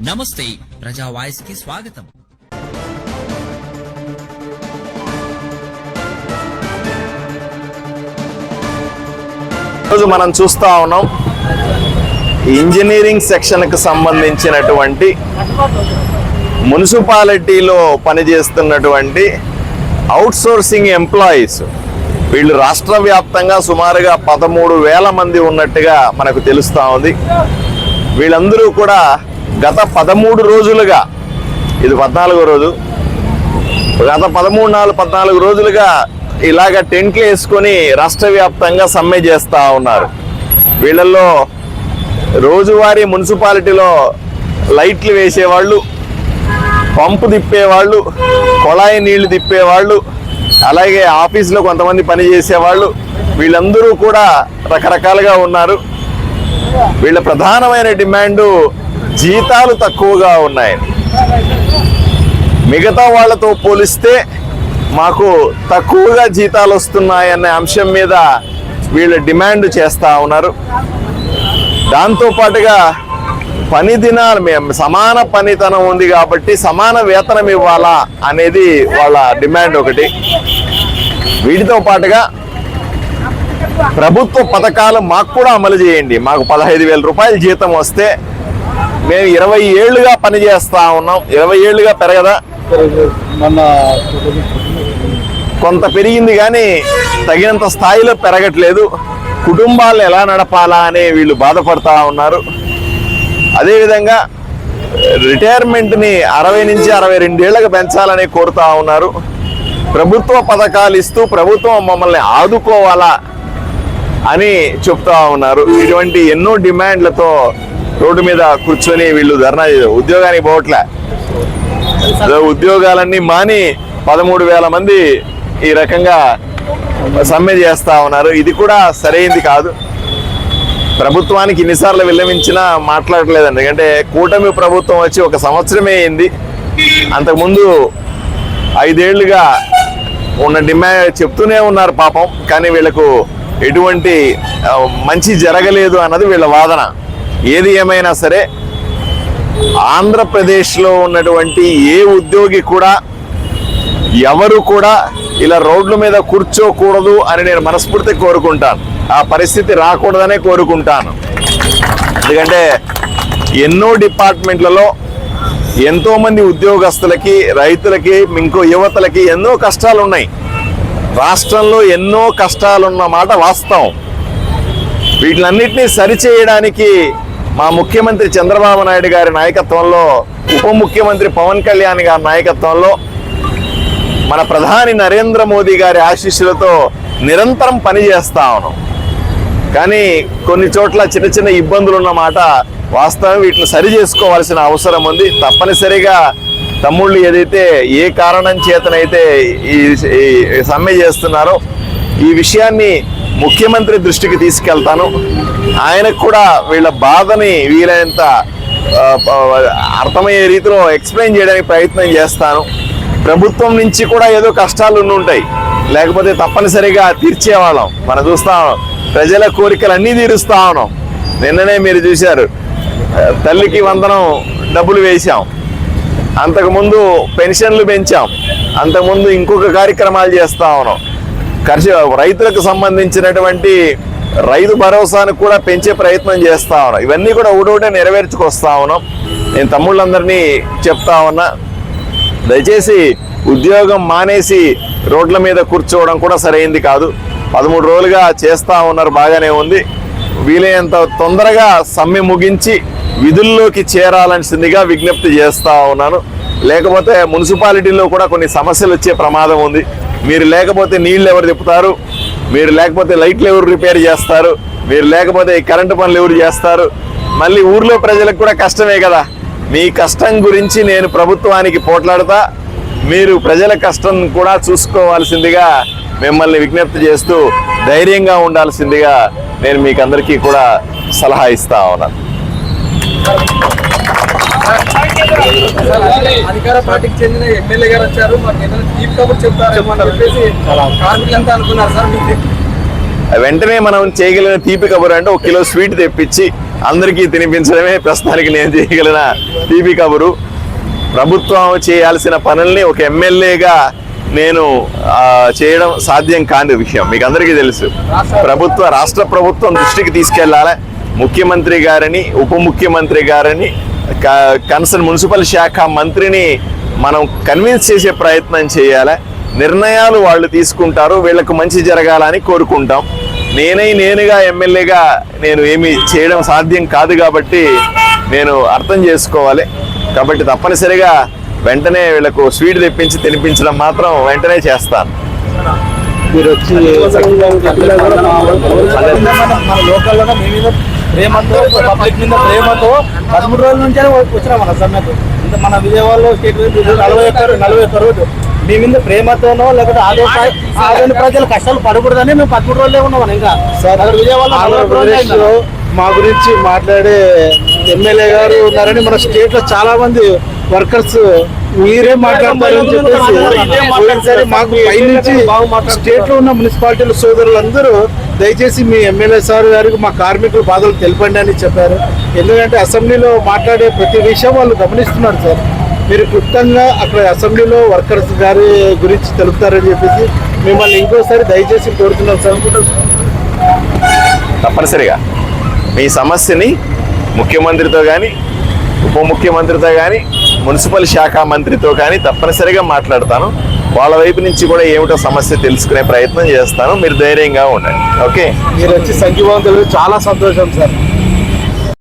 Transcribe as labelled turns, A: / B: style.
A: నమస్తే ప్రజా వాయిస్కి స్వాగతం.
B: ఈరోజు మనం చూస్తా ఉన్నాం ఇంజనీరింగ్ సెక్షన్కి సంబంధించినటువంటి మున్సిపాలిటీలో పనిచేస్తున్నటువంటి అవుట్సోర్సింగ్ ఎంప్లాయీస్. వీళ్ళు రాష్ట్ర వ్యాప్తంగా సుమారుగా పదమూడు వేల మంది ఉన్నట్టుగా మనకు తెలుస్తూ ఉంది. వీళ్ళందరూ కూడా గత పదమూడు రోజులుగా ఇది పద్నాలుగో రోజు గత పదమూడు నాలుగు పద్నాలుగు రోజులుగా ఇలాగ టెంట్లు వేసుకొని రాష్ట్ర వ్యాప్తంగా సమ్మె చేస్తూ ఉన్నారు. వీళ్ళల్లో రోజువారీ మున్సిపాలిటీలో లైట్లు వేసేవాళ్ళు పంపు తిప్పేవాళ్ళు కొళాయి నీళ్ళు తిప్పేవాళ్ళు అలాగే ఆఫీసులో కొంతమంది పని చేసేవాళ్ళు వీళ్ళందరూ కూడా రకరకాలుగా ఉన్నారు. వీళ్ళ ప్రధానమైన డిమాండు జీతాలు తక్కువగా ఉన్నాయి. మిగతా వాళ్ళతో పోలిస్తే మాకు తక్కువగా జీతాలు వస్తున్నాయనే అంశం మీద వీళ్ళు డిమాండ్ చేస్తూ ఉన్నారు. దాంతో పాటుగా పని దినాలు మేము సమాన పనితనం ఉంది కాబట్టి సమాన వేతనం ఇవ్వాలా అనేది వాళ్ళ డిమాండ్ ఒకటి. వీటితో పాటుగా ప్రభుత్వ పథకాలు మాకు కూడా అమలు చేయండి. మాకు పదహైదు వేల రూపాయల జీతం వస్తే మేము ఇరవై ఏళ్ళుగా పని చేస్తా ఉన్నాం. ఇరవై ఏళ్ళుగా పెరగదా? కొంత పెరిగింది కానీ తగినంత స్థాయిలో పెరగట్లేదు. కుటుంబాలను ఎలా నడపాలా అని వీళ్ళు బాధపడతా ఉన్నారు. అదేవిధంగా రిటైర్మెంట్ని అరవై నుంచి అరవై రెండేళ్ళకు పెంచాలని కోరుతా ఉన్నారు. ప్రభుత్వ పథకాలు ఇస్తూ ప్రభుత్వం మమ్మల్ని ఆదుకోవాలా అని చెప్తా ఉన్నారు. ఇటువంటి ఎన్నో డిమాండ్లతో రోడ్డు మీద కూర్చొని వీళ్ళు ధర్నా చేశారు. ఉద్యోగానికి పోవట్లే. అదే ఉద్యోగాలన్నీ మాని పదమూడు వేల మంది ఈ రకంగా సమ్మె చేస్తా ఉన్నారు. ఇది కూడా సరైంది కాదు. ప్రభుత్వానికి ఇన్నిసార్లు విల్లవించినా మాట్లాడలేదండి ఎందుకంటే కూటమి ప్రభుత్వం వచ్చి ఒక సంవత్సరమే అయింది. అంతకుముందు ఐదేళ్ళుగా ఉన్న డిమాండ్ చెప్తూనే ఉన్నారు పాపం. కానీ వీళ్ళకు ఎటువంటి మంచి జరగలేదు అన్నది వీళ్ళ వాదన. ఏది ఏమైనా సరే ఆంధ్రప్రదేశ్లో ఉన్నటువంటి ఏ ఉద్యోగి కూడా ఎవరు కూడా ఇలా రోడ్ల మీద కూర్చోకూడదు అని నేను మనస్ఫూర్తి కోరుకుంటాను. ఆ పరిస్థితి రాకూడదనే కోరుకుంటాను. ఎందుకంటే ఎన్నో డిపార్ట్మెంట్లలో ఎంతోమంది ఉద్యోగస్తులకి రైతులకి ఇంకో యువతలకి ఎన్నో కష్టాలు ఉన్నాయి రాష్ట్రంలో ఎన్నో కష్టాలున్న మాట వాస్తవం. వీటిలన్నింటినీ సరిచేయడానికి మా ముఖ్యమంత్రి చంద్రబాబు నాయుడు గారి నాయకత్వంలో ఉప ముఖ్యమంత్రి పవన్ కళ్యాణ్ గారి నాయకత్వంలో మన ప్రధాని నరేంద్ర మోదీ గారి ఆశీస్సులతో నిరంతరం పనిచేస్తా ఉన్నాం. కానీ కొన్ని చోట్ల చిన్న చిన్న ఇబ్బందులు ఉన్నమాట వాస్తవం వీటిని సరి చేసుకోవాల్సిన అవసరం ఉంది. తప్పనిసరిగా తమ్ముళ్ళు ఏదైతే ఏ కారణం చేతనైతే ఈ ఈ సమ్మె చేస్తున్నారో ఈ విషయాన్ని ముఖ్యమంత్రి దృష్టికి తీసుకెళ్తాను. ఆయనకు కూడా వీళ్ళ బాధని వీలైనంత అర్థమయ్యే రీతిలో ఎక్స్ప్లెయిన్ చేయడానికి ప్రయత్నం చేస్తాను. ప్రభుత్వం నుంచి కూడా ఏదో కష్టాలు ఉండి ఉంటాయి. లేకపోతే తప్పనిసరిగా తీర్చేవాళ్ళం. మనం చూస్తా ఉన్నాం ప్రజల కోరికలు అన్నీ తీరుస్తా ఉన్నాం. నిన్ననే మీరు చూశారు తల్లికి వందనం డబ్బులు వేశాం. అంతకుముందు పెన్షన్లు పెంచాం. అంతకుముందు ఇంకొక కార్యక్రమాలు చేస్తా ఉన్నాం. కర్ష రైతులకు సంబంధించినటువంటి రైతు భరోసాను కూడా పెంచే ప్రయత్నం చేస్తా ఉన్నాం. ఇవన్నీ కూడా ఒకటోటే నెరవేర్చుకొస్తా ఉన్నాం. నేను తమ్ముళ్ళందరినీ చెప్తా ఉన్నా. దయచేసి ఉద్యోగం మానేసి రోడ్ల మీద కూర్చోవడం కూడా సరైంది కాదు. పదమూడు రోజులుగా చేస్తూ ఉన్నారు బాగానే ఉంది. వీలైనంత తొందరగా సమ్మె ముగించి విధుల్లోకి చేరాల్సిందిగా విజ్ఞప్తి చేస్తూ ఉన్నాను. లేకపోతే మున్సిపాలిటీలో కూడా కొన్ని సమస్యలు వచ్చే ప్రమాదం ఉంది. మీరు లేకపోతే నీళ్ళు ఎవరు తిప్పుతారు? మీరు లేకపోతే లైట్లు ఎవరు రిపేర్ చేస్తారు? మీరు లేకపోతే కరెంటు పనులు ఎవరు చేస్తారు? మళ్ళీ ఊర్లో ప్రజలకు కూడా కష్టమే కదా. మీ కష్టం గురించి నేను ప్రభుత్వానికి పోట్లాడతా. మీరు ప్రజల కష్టం కూడా చూసుకోవాల్సిందిగా మిమ్మల్ని విజ్ఞప్తి చేస్తూ ధైర్యంగా ఉండాల్సిందిగా నేను మీకు అందరికీ కూడా సలహా ఇస్తా ఉన్నాను.
C: అధికార పార్టీకి చెందిన ఎమ్మెల్యే గారు వచ్చారు. మాకు ఏదైనా కబుర్ చెప్తారేమో అని చెప్పేసి కార్మికులంతా అనుకున్నారు సార్
B: వెంటనే మనం చేయగలిగిన తీపి కబురు అంటే ఒక కిలో స్వీట్ తెప్పించి అందరికీ తినిపించడమే ప్రస్తుతానికి నేను చేయగలిగిన టీవీ కబురు. ప్రభుత్వం చేయాల్సిన పనుల్ని ఒక ఎమ్మెల్యేగా నేను చేయడం సాధ్యం కాని విషయం. మీకు అందరికీ తెలుసు. ప్రభుత్వ రాష్ట్ర ప్రభుత్వం దృష్టికి తీసుకెళ్ళాలి. ముఖ్యమంత్రి గారిని ఉప ముఖ్యమంత్రి గారిని కన్సర్న్ మున్సిపల్ శాఖ మంత్రిని మనం కన్విన్స్ చేసే ప్రయత్నం చేయాలి. నిర్ణయాలు వాళ్ళు తీసుకుంటారు వీళ్ళకు మంచి జరగాలని కోరుకుంటాం. నేనై నేనుగా ఎమ్మెల్యేగా నేను ఏమి చేయడం సాధ్యం కాదు కాబట్టి నేను అర్థం చేసుకోవాలి. కాబట్టి తప్పనిసరిగా వెంటనే వీళ్ళకు స్వీట్ తెప్పించి తినిపించడం మాత్రం వెంటనే చేస్తాను.
D: మీరు వచ్చి మన లోకల్లోనే మీ మీద ప్రేమతో పబ్లిక్ మీద ప్రేమతో పదమూడు రోజుల నుంచే వచ్చినాం మన సమ్మెకు. ఇంత మన విజయవాడలో స్టేట్ నలభై ఒక్క నలభై ఒక్క రోజు. మీ మీద ప్రేమతోనో లేకపోతే ఆదాయ ఆదాయ ప్రజలు కష్టాలు పడకూడదని మేము పదమూడు రోజులే ఉన్నాం ఇంకా. అక్కడ విజయవాడలో.
E: ఆంధ్రప్రదేశ్లో మా గురించి మాట్లాడే ఎమ్మెల్యే గారు ఉన్నారని మన స్టేట్లో చాలా మంది వర్కర్స్ మీరే మాట్లాడతారని చెప్పేసి పోయినసారి మాకు పైనుంచి స్టేట్లో ఉన్న మున్సిపాలిటీల సోదరులందరూ దయచేసి మీ ఎమ్మెల్యే సార్ గారికి మా కార్మికుల బాధలు తెలపండి అని చెప్పారు. ఎందుకంటే అసెంబ్లీలో మాట్లాడే ప్రతి విషయం వాళ్ళు గమనిస్తున్నారు సార్. మీరు క్లుప్తంగా అక్కడ అసెంబ్లీలో వర్కర్స్ గారి గురించి తెలుపుతారని చెప్పేసి మిమ్మల్ని ఇంకోసారి దయచేసి కోరుతున్నాం సార్.
B: తప్పనిసరిగా. మీ సమస్యని ముఖ్యమంత్రితో కానీ ఉప ముఖ్యమంత్రితో కానీ మున్సిపల్ శాఖ మంత్రితో కానీ తప్పనిసరిగా మాట్లాడతాను. వాళ్ళ వైపు నుంచి కూడా ఏమిటో సమస్య తెలుసుకునే ప్రయత్నం చేస్తాను. మీరు ధైర్యంగా ఉండండి. ఓకే?
E: మీరు వచ్చి సంఖ్యవంతులు చాలా సంతోషం సార్.